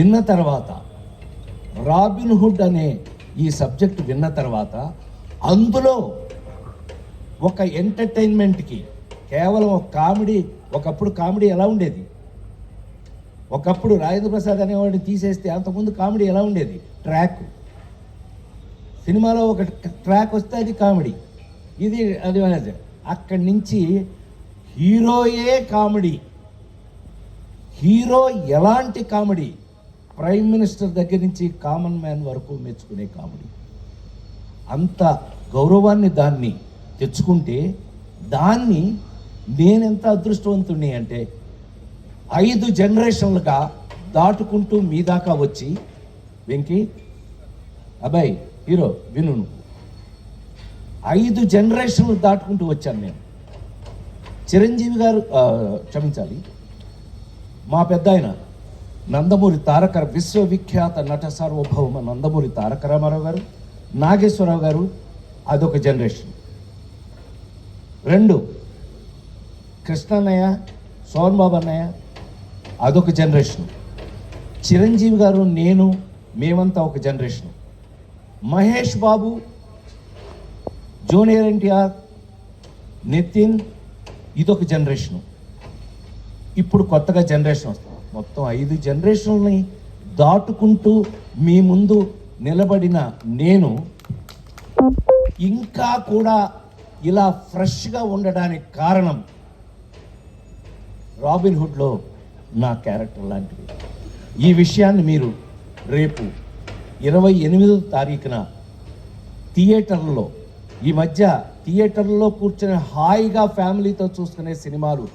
విన్న తర్వాత robin hood అనే ఈ సబ్జెక్ట్ విన్న తర్వాత అందులో ఒక ఎంటర్టైన్మెంట్కి కేవలం ఒక కామెడీ ఒకప్పుడు కామెడీ ఎలా ఉండేది? ఒకప్పుడు రాజేంద్ర ప్రసాద్ అనేవాడిని తీసేస్తే అంతకుముందు కామెడీ ఎలా ఉండేది? ట్రాక్. సినిమాలో ఒక ట్రాక్ వస్తే అది కామెడీ. ఇది అది అక్కడి నుంచి హీరోయే కామెడీ. హీరో ఎలాంటి కామెడీ? ప్రైమ్ మినిస్టర్ దగ్గర నుంచి కామన్ మ్యాన్ వరకు మెచ్చుకునే కామెడీ. అంత గౌరవాన్ని దాన్ని తెచ్చుకుంటే దాన్ని నేనెంత అదృష్టవంతుణ్ణి అంటే ఐదు జనరేషన్లుగా దాటుకుంటూ మీ దాకా వచ్చి వెంకీ అబ్బాయి హీరో విను ఐదు జనరేషన్లు దాటుకుంటూ వచ్చాను నేను. చిరంజీవి గారు క్షమించాలి. మా పెద్ద ఆయన నందమూరి తారక విశ్వవిఖ్యాత నట సార్వభౌమ నందమూరి తారక రామారావు గారు నాగేశ్వరరావు గారు అదొక జనరేషన్ రెండు కృష్ణన్నయ్య సోన్ బాబు అన్నయ్య అదొక జనరేషన్ చిరంజీవి గారు నేను మేమంతా ఒక జనరేషన్ మహేష్ బాబు జూనియర్ ఎన్టీఆర్ నితిన్ ఇదొక జనరేషను ఇప్పుడు కొత్తగా జనరేషన్ వస్తుంది. మొత్తం ఐదు జనరేషన్ని దాటుకుంటూ మీ ముందు నిలబడిన నేను ఇంకా కూడా ఇలా ఫ్రెష్గా ఉండడానికి కారణం రాబిన్హుడ్లో నా క్యారెక్టర్ లాంటిది. ఈ విషయాన్ని మీరు రేపు ఇరవై ఎనిమిదో తారీఖున థియేటర్లో ఈ మధ్య థియేటర్లో కూర్చొని హాయిగా ఫ్యామిలీతో చూసుకునే సినిమాలు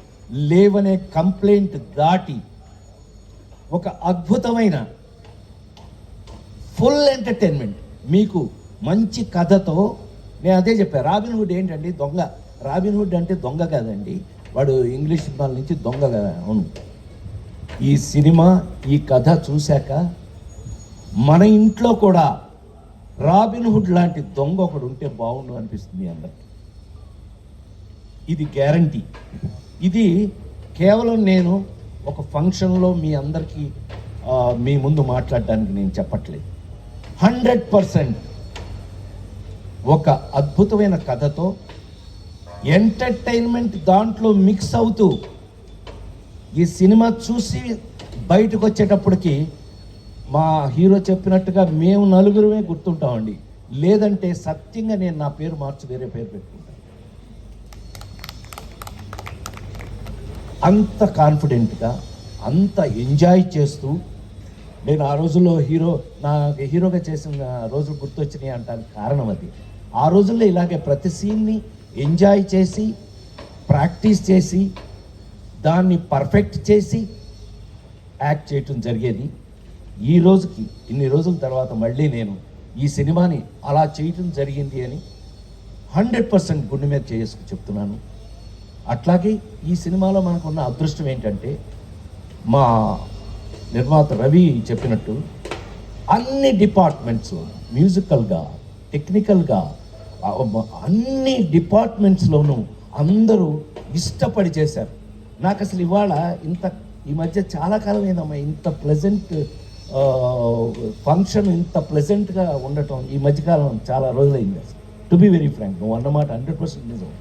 లేవనే కంప్లైంట్ దాటి ఒక అద్భుతమైన ఫుల్ ఎంటర్టైన్మెంట్ మీకు మంచి కథతో నేను అదే చెప్పాను రాబిన్ హుడ్ ఏంటండి దొంగ? రాబిన్ హుడ్ అంటే దొంగ కాదండి. వాడు ఇంగ్లీష్ సినిమాల నుంచి దొంగ కదా అవును. ఈ సినిమా ఈ కథ చూశాక మన ఇంట్లో కూడా రాబిన్ హుడ్ లాంటి దొంగ ఒకడు ఉంటే బాగుండు అనిపిస్తుంది అందరికి. ఇది గ్యారంటీ ఇది కేవలం నేను ఒక ఫంక్షన్లో మీ అందరికీ మీ ముందు మాట్లాడడానికి నేను చెప్పట్లేదు. హండ్రెడ్ పర్సెంట్ ఒక అద్భుతమైన కథతో ఎంటర్టైన్మెంట్ దాంట్లో మిక్స్ అవుతూ ఈ సినిమా చూసి బయటకు వచ్చేటప్పటికి మా హీరో చెప్పినట్టుగా మేము నలుగురమే గుర్తుంటామండి. లేదంటే సత్యంగా నేను నా పేరు మార్చి వేరే పేరు పెట్టుకుంటాను అంత కాన్ఫిడెంట్గా అంత ఎంజాయ్ చేస్తూ నేను ఆ రోజుల్లో హీరో నా హీరోగా చేసిన రోజులు గుర్తొచ్చినాయి అంటానికి కారణం అది. ఆ రోజుల్లో ఇలాగే ప్రతి సీన్ని ఎంజాయ్ చేసి ప్రాక్టీస్ చేసి దాన్ని పర్ఫెక్ట్ చేసి యాక్ట్ చేయటం జరిగేది. ఈ రోజుకి ఇన్ని రోజుల తర్వాత మళ్ళీ నేను ఈ సినిమాని అలా చేయటం జరిగింది అని హండ్రెడ్ పర్సెంట్ గుండె మీద చేసుకు చెప్తున్నాను. అట్లాగే ఈ సినిమాలో మనకున్న అదృష్టం ఏంటంటే మా నిర్మాత రవి చెప్పినట్టు అన్ని డిపార్ట్మెంట్స్ మ్యూజికల్గా టెక్నికల్గా అన్ని డిపార్ట్మెంట్స్లోనూ అందరూ ఇష్టపడి చేశారు. నాకు అసలు ఇవాళ ఇంత ఈ మధ్య చాలా కాలం అయిందమ్మా ఇంత ప్లెజెంట్ ఫంక్షన్ ఇంత ప్లెజెంట్గా ఉండటం ఈ మధ్యకాలం చాలా రోజులైంది అసలు. టు బి వెరీ ఫ్రాంక్ నువ్వు అన్నమాట హండ్రెడ్ పర్సెంట్ నిజం.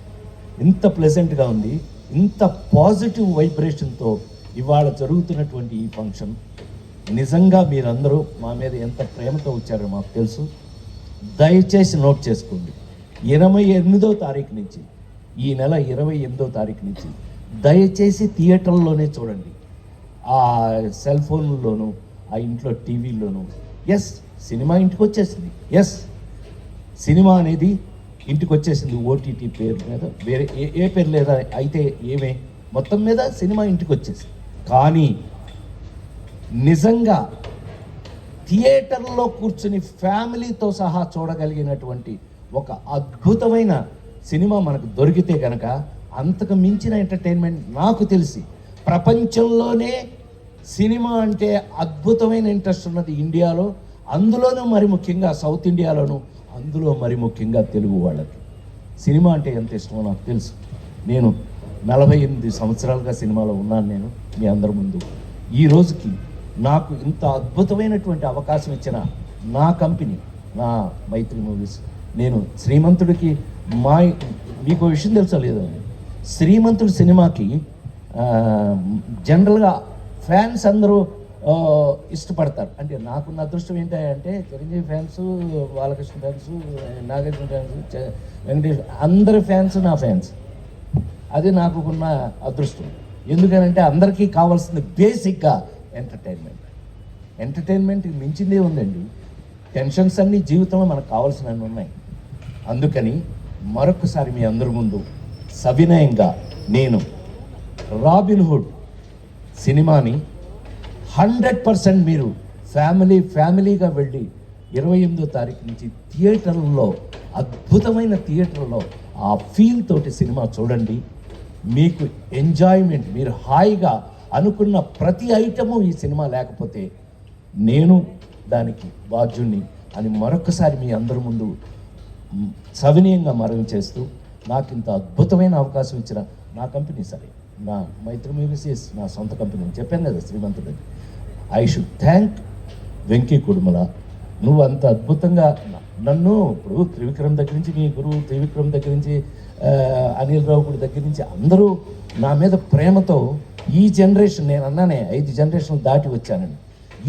ఇంత ప్లెజెంట్గా ఉంది ఇంత పాజిటివ్ వైబ్రేషన్తో ఇవాళ జరుగుతున్నటువంటి ఈ ఫంక్షన్ నిజంగా మీరందరూ మా మీద ఎంత ప్రేమతో వచ్చారో మాకు తెలుసు. దయచేసి నోట్ చేసుకోండి. ఇరవై ఎనిమిదో తారీఖు నుంచి ఈ నెల ఇరవై ఎనిమిదో తారీఖు నుంచి దయచేసి థియేటర్లోనే చూడండి. ఆ సెల్ ఫోన్లోను ఆ ఇంట్లో టీవీలోను ఎస్ సినిమా ఇంటికి వచ్చేసింది ఎస్ సినిమా అనేది ఇంటికి వచ్చేసింది ఓటీటీ పేరు మీద. వేరే ఏ ఏ పేరు లేదా? అయితే ఏమే? మొత్తం మీద సినిమా ఇంటికి వచ్చేసింది కానీ నిజంగా థియేటర్లో కూర్చుని ఫ్యామిలీతో సహా చూడగలిగినటువంటి ఒక అద్భుతమైన సినిమా మనకు దొరికితే కనుక అంతకు మించిన ఎంటర్టైన్మెంట్ నాకు తెలిసి ప్రపంచంలోనే సినిమా అంటే అద్భుతమైన ఇంట్రెస్ట్ ఉన్నది ఇండియాలో. అందులోనూ మరి ముఖ్యంగా సౌత్ ఇండియాలోను అందులో మరి ముఖ్యంగా తెలుగు వాళ్ళకి. సినిమా అంటే ఎంత ఇష్టమో నాకు తెలుసు. నేను నలభై ఎనిమిది సంవత్సరాలుగా సినిమాలో ఉన్నాను నేను మీ అందరి ముందు. ఈ రోజుకి నాకు ఇంత అద్భుతమైనటువంటి అవకాశం ఇచ్చిన నా కంపెనీ నా మైత్రి మూవీస్. నేను శ్రీమంతుడికి మా మీకు విషయం తెలుసా లేదు? శ్రీమంతుడి సినిమాకి జనరల్గా ఫ్యాన్స్ అందరూ ఇష్టపడతారు. అంటే నాకున్న అదృష్టం ఏంటంటే Chiranjeevi fans Balakrishna fans Nagarjuna fans Venkatesh అందరి ఫ్యాన్స్ నా ఫ్యాన్స్. అది నాకు ఉన్న అదృష్టం. ఎందుకనంటే అందరికీ కావాల్సింది బేసిక్గా ఎంటర్టైన్మెంట్. ఎంటర్టైన్మెంట్ మించిందే ఉందండి. టెన్షన్స్ అన్నీ జీవితంలో మనకు కావాల్సినవి ఉన్నాయి. అందుకని మరొకసారి మీ అందరి ముందు సవినయంగా నేను రాబిన్హుడ్ సినిమాని హండ్రెడ్ పర్సెంట్ మీరు ఫ్యామిలీ ఫ్యామిలీగా వెళ్ళి ఇరవై ఎనిమిదో తారీఖు నుంచి థియేటర్లో అద్భుతమైన థియేటర్లో ఆ ఫీల్ తోటి సినిమా చూడండి. మీకు ఎంజాయ్మెంట్ మీరు హాయిగా అనుకున్న ప్రతి ఐటము ఈ సినిమా లేకపోతే నేను దానికి బాధ్యుణ్ణి అని మరొకసారి మీ అందరి ముందు సవినీయంగా సవినయంగా చేస్తూ నాకు ఇంత అద్భుతమైన అవకాశం ఇచ్చిన నా కంపెనీ సరే నా మైత్రి మూవీస్ నా సొంత కంపెనీ అని చెప్పాను కదా Srimanthudu I should thank Venky Kudumula. నువ్వు అంత అద్భుతంగా నన్ను ఇప్పుడు త్రివిక్రమ్ దగ్గర నుంచి నీ గురువు త్రివిక్రమ్ దగ్గర నుంచి అనిల్ రావు గుడి దగ్గర నుంచి అందరూ నా మీద ప్రేమతో ఈ జనరేషన్ నేను అన్నానే ఐదు జనరేషన్ దాటి వచ్చానని.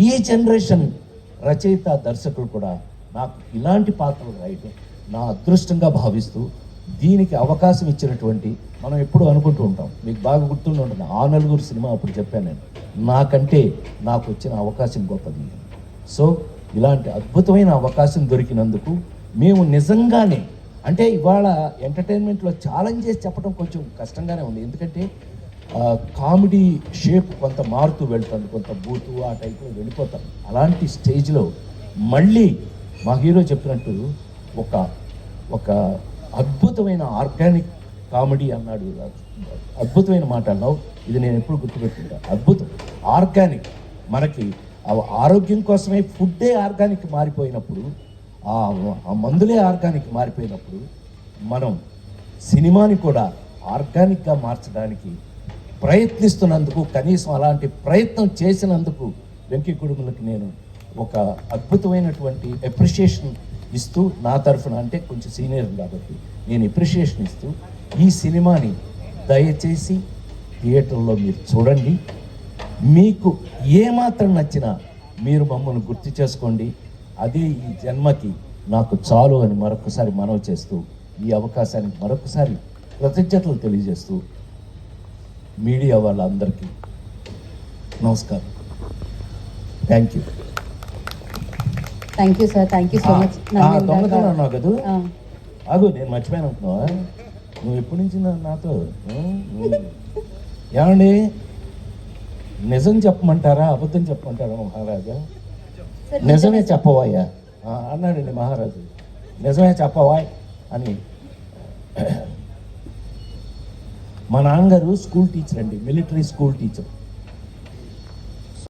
ఈ జనరేషన్ రచయిత దర్శకులు కూడా నాకు ఇలాంటి పాత్రలు రాయటం నా అదృష్టంగా భావిస్తూ దీనికి అవకాశం ఇచ్చినటువంటి మనం ఎప్పుడు అనుకుంటూ ఉంటాం. మీకు బాగా గుర్తుండి ఉంటుంది. ఆ నలుగురు సినిమా అప్పుడు చెప్పాను నేను. నాకంటే నాకు వచ్చిన అవకాశం గొప్పది. సో ఇలాంటి అద్భుతమైన అవకాశం దొరికినందుకు మేము నిజంగానే అంటే ఇవాళ ఎంటర్టైన్మెంట్లో ఛాలెంజ్ చేసి చెప్పడం కొంచెం కష్టంగానే ఉంది. ఎందుకంటే కామెడీ షేప్ కొంత మారుతూ వెళ్తుంది. కొంత బూతు ఆ టైప్లో వెళ్ళిపోతాం. అలాంటి స్టేజ్లో మళ్ళీ మా హీరో చెప్పినట్టు ఒక ఒక అద్భుతమైన ఆర్గానిక్ కామెడీ అన్నాడు అద్భుతమైన మాట అన్నావు. ఇది నేను ఎప్పుడు గుర్తుపెట్టుకుంటా. అద్భుతం. ఆర్గానిక్. మనకి ఆ ఆరోగ్యం కోసమే ఫుడ్డే ఆర్గానిక్ మారిపోయినప్పుడు ఆ ఆ మందులే ఆర్గానిక్ మారిపోయినప్పుడు మనం సినిమాని కూడా ఆర్గానిక్గా మార్చడానికి ప్రయత్నిస్తున్నందుకు కనీసం అలాంటి ప్రయత్నం చేసినందుకు వెంకీ కుటుంబులకి నేను ఒక అద్భుతమైనటువంటి అప్రిషియేషన్ ఇస్తూ నా తరఫున అంటే కొంచెం సీనియర్ కాబట్టి నేను ఇప్రిషియేషన్ ఇస్తూ ఈ సినిమాని దయచేసి థియేటర్లో మీరు చూడండి. మీకు ఏమాత్రం నచ్చినా మీరు మమ్మల్ని గుర్తు చేసుకోండి. అదే ఈ జన్మకి నాకు చాలు అని మరొకసారి మనవి చేస్తూ ఈ అవకాశానికి మరొకసారి కృతజ్ఞతలు తెలియజేస్తూ మీడియా వాళ్ళందరికీ నమస్కారం. Thank you thank you sir thank you so much దొంగతనం అన్నావు కదా. నేను మర్చిపోయాను అనుకున్నావా? నువ్వు ఎప్పటి నుంచి నాతో? ఏమండి? నిజం చెప్పమంటారా? అబద్ధం చెప్పమంటారా మహారాజా? నిజమే చెప్పవాయ్యా ఆ, అన్నాడండి మహారాజు. నిజమే చెప్పవాయ్ అని. మా నాన్నగారు స్కూల్ టీచర్ అండి మిలిటరీ స్కూల్ టీచర్.